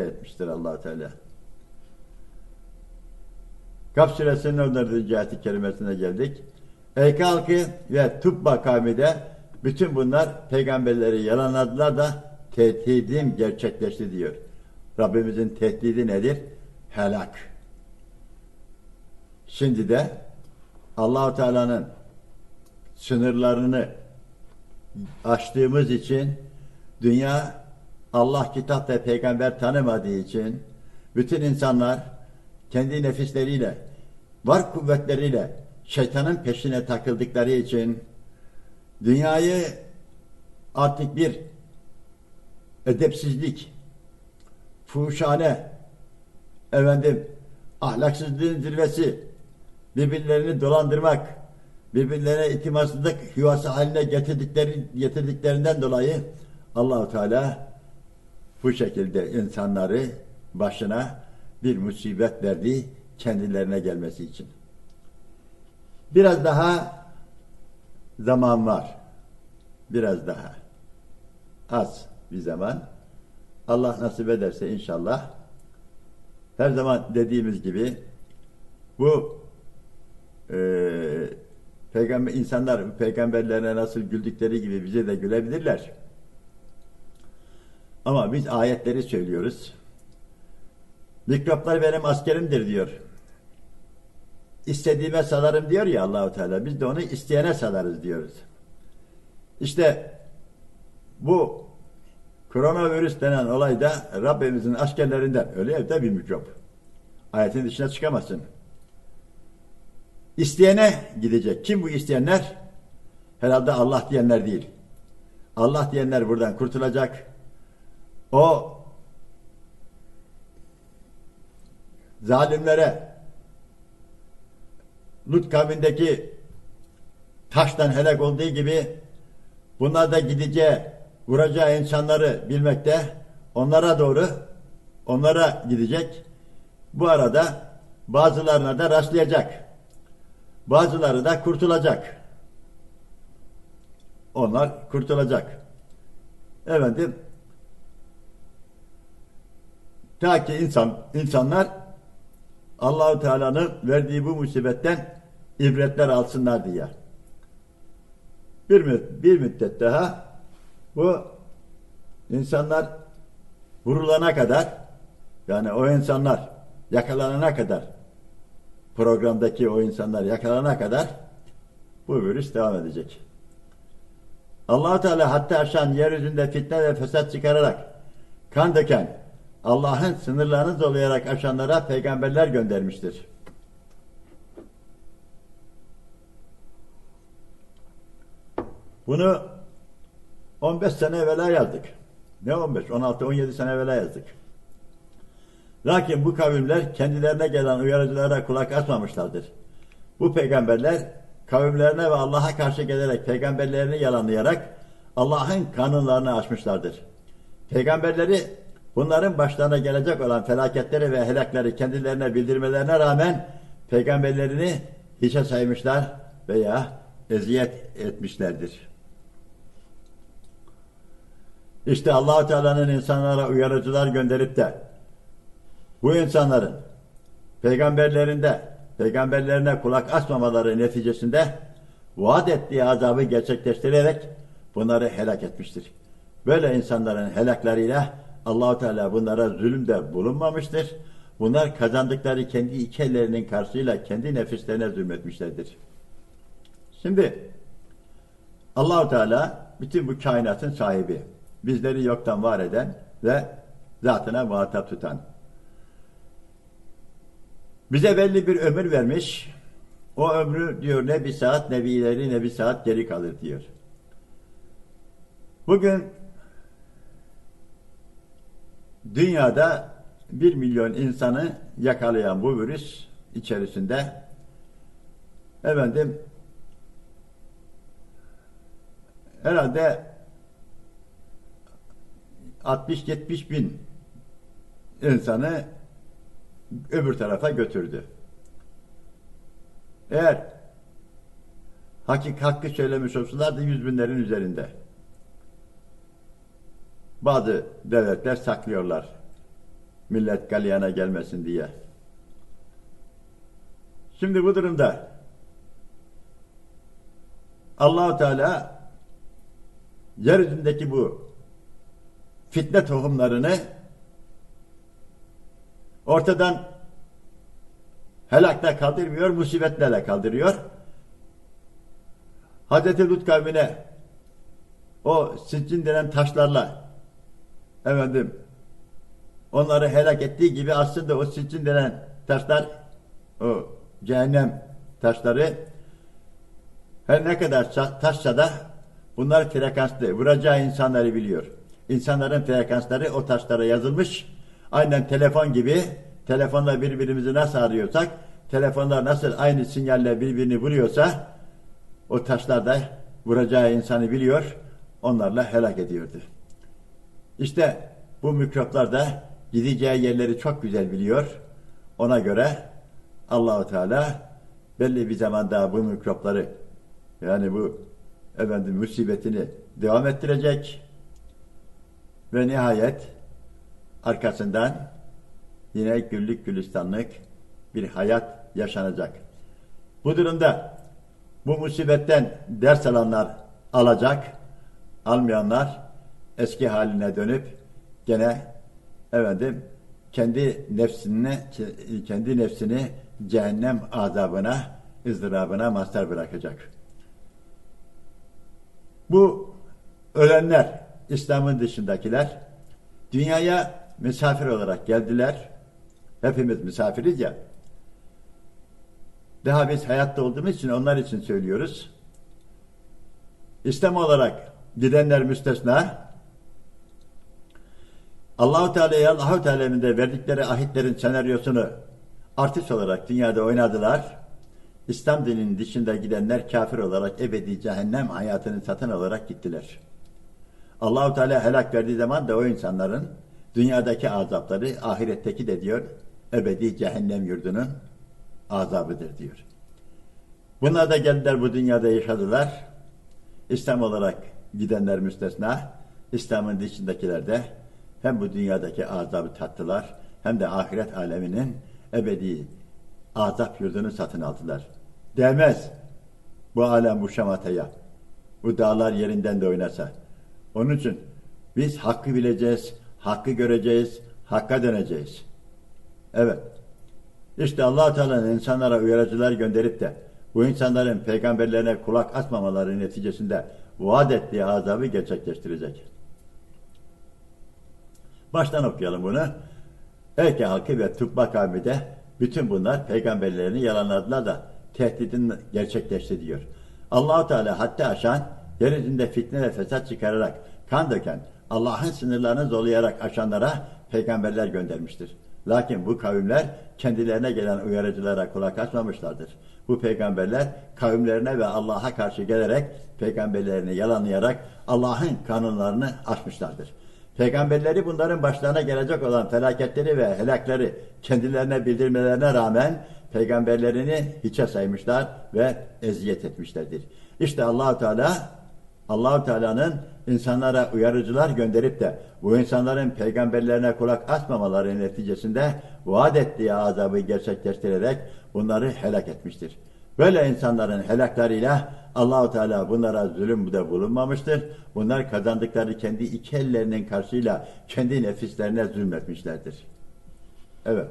etmiştir allah Teala. Kaf suresinin 14. ayet-i kerimesine geldik. Eyke halkı ve Tubba kavmi de bütün bunlar peygamberleri yalanladılar da tehdidim gerçekleşti diyor. Rabbimizin tehdidi nedir? Helak. Şimdi de Allahu Teala'nın sınırlarını aştığımız için dünya Allah kitap ve peygamber tanımadığı için bütün insanlar kendi nefisleriyle var kuvvetleriyle şeytanın peşine takıldıkları için dünyayı artık bir edepsizlik, fuhuşane, efendim ahlaksızlığın zirvesi, birbirlerini dolandırmak, birbirlerine itimatsızlık yuvası haline getirdikleri, getirdiklerinden dolayı Allahu Teala bu şekilde insanları başına bir musibet verdi kendilerine gelmesi için. Biraz daha zaman var. Biraz daha. Az bir zaman. Allah nasip ederse inşallah her zaman dediğimiz gibi bu e, peygamber insanlar peygamberlerine nasıl güldükleri gibi bize de gülebilirler. Ama biz ayetleri söylüyoruz. Mikroplar benim askerimdir diyor. İstediğime salarım diyor ya Allahu Teala. Biz de onu isteyene salarız diyoruz. İşte bu koronavirüs denen olay da Rabbimizin askerlerinden. Öyle ya da bir mikrop. Ayetin dışına çıkamazsın. İsteyene gidecek. Kim bu isteyenler? Herhalde Allah diyenler değil. Allah diyenler buradan kurtulacak. O zalimlere Lut kavmindeki taştan helak olduğu gibi bunlar da gideceği, vuracağı insanları bilmekte, onlara doğru onlara gidecek. Bu arada bazılarına da rastlayacak. Bazıları da kurtulacak. Onlar kurtulacak. Efendim ta ki insan insanlar Allahu Teala'nın verdiği bu musibetten ibretler alsınlar diye. Bir, müddet, bir müddet daha bu insanlar vurulana kadar yani o insanlar yakalanana kadar programdaki o insanlar yakalanana kadar bu virüs devam edecek. allah Teala hatta aşan yeryüzünde fitne ve fesat çıkararak kan döken Allah'ın sınırlarını dolayarak aşanlara peygamberler göndermiştir. Bunu 15 sene evvela yazdık. Ne 15? 16, 17 sene evvela yazdık. Lakin bu kavimler kendilerine gelen uyarıcılara kulak asmamışlardır. Bu peygamberler kavimlerine ve Allah'a karşı gelerek peygamberlerini yalanlayarak Allah'ın kanunlarını aşmışlardır. Peygamberleri bunların başlarına gelecek olan felaketleri ve helakları kendilerine bildirmelerine rağmen peygamberlerini hiçe saymışlar veya eziyet etmişlerdir. İşte allah Teala'nın insanlara uyarıcılar gönderip de bu insanların peygamberlerinde peygamberlerine kulak asmamaları neticesinde vaat ettiği azabı gerçekleştirerek bunları helak etmiştir. Böyle insanların helaklarıyla Allahu Teala bunlara zulümde bulunmamıştır. Bunlar kazandıkları kendi iki ellerinin karşısıyla kendi nefislerine zulmetmişlerdir. Şimdi Allahu Teala bütün bu kainatın sahibi, bizleri yoktan var eden ve zatına muhatap tutan. Bize belli bir ömür vermiş. O ömrü diyor ne bir saat ne bir ileri ne bir saat geri kalır diyor. Bugün dünyada bir milyon insanı yakalayan bu virüs içerisinde efendim herhalde 60-70 bin insanı öbür tarafa götürdü. Eğer hakik hakkı söylemiş olsalardı yüz binlerin üzerinde. Bazı devletler saklıyorlar. Millet galyana gelmesin diye. Şimdi bu durumda Allahu Teala yeryüzündeki bu fitne tohumlarını ortadan helakla kaldırmıyor, musibetlerle kaldırıyor. Hazreti Lut kavmine o siccin denen taşlarla efendim onları helak ettiği gibi aslında o siccin denen taşlar o cehennem taşları her ne kadar taşsa da bunlar frekanslı. Vuracağı insanları biliyor. İnsanların frekansları o taşlara yazılmış. Aynen telefon gibi telefonla birbirimizi nasıl arıyorsak telefonlar nasıl aynı sinyalle birbirini vuruyorsa o taşlar da vuracağı insanı biliyor. Onlarla helak ediyordu. İşte bu mikroplar da gideceği yerleri çok güzel biliyor. Ona göre Allahu Teala belli bir zamanda bu mikropları yani bu efendim musibetini devam ettirecek ve nihayet arkasından yine güllük gülistanlık bir hayat yaşanacak. Bu durumda bu musibetten ders alanlar alacak, almayanlar eski haline dönüp gene efendim kendi nefsini kendi nefsini cehennem azabına, ızdırabına mazhar bırakacak. Bu ölenler, İslam'ın dışındakiler dünyaya misafir olarak geldiler. Hepimiz misafiriz ya. Daha biz hayatta olduğumuz için onlar için söylüyoruz. İslam olarak gidenler müstesna. Allahu Teala'ya Allahu Teala'nın da verdikleri ahitlerin senaryosunu artist olarak dünyada oynadılar. İslam dininin dışında gidenler kafir olarak ebedi cehennem hayatını satın alarak gittiler. Allahu Teala helak verdiği zaman da o insanların dünyadaki azapları ahiretteki de diyor ebedi cehennem yurdunun azabıdır diyor. Bunlar da geldiler bu dünyada yaşadılar. İslam olarak gidenler müstesna, İslam'ın dışındakiler de hem bu dünyadaki azabı tattılar hem de ahiret aleminin ebedi azap yurdunu satın aldılar. Değmez bu alem bu şamataya. Bu dağlar yerinden de oynasa. Onun için biz hakkı bileceğiz, hakkı göreceğiz, hakka döneceğiz. Evet. İşte allah Teala'nın insanlara uyarıcılar gönderip de bu insanların peygamberlerine kulak asmamaları neticesinde vaat ettiği azabı gerçekleştirecek. Baştan okuyalım bunu. Erke halkı ve Tubba kavmi de bütün bunlar peygamberlerini yalanladılar da tehdidin gerçekleşti diyor. Allahu Teala hatta aşan yeryüzünde fitne ve fesat çıkararak kan döken Allah'ın sınırlarını zorlayarak aşanlara peygamberler göndermiştir. Lakin bu kavimler kendilerine gelen uyarıcılara kulak açmamışlardır. Bu peygamberler kavimlerine ve Allah'a karşı gelerek peygamberlerini yalanlayarak Allah'ın kanunlarını aşmışlardır. Peygamberleri bunların başlarına gelecek olan felaketleri ve helakları kendilerine bildirmelerine rağmen peygamberlerini hiçe saymışlar ve eziyet etmişlerdir. İşte Allahu Teala Allahu Teala'nın insanlara uyarıcılar gönderip de bu insanların peygamberlerine kulak asmamaları neticesinde vaat ettiği azabı gerçekleştirerek bunları helak etmiştir. Böyle insanların helaklarıyla Allahu Teala bunlara zulümde bulunmamıştır. Bunlar kazandıkları kendi iki ellerinin karşıyla kendi nefislerine zulmetmişlerdir. Evet.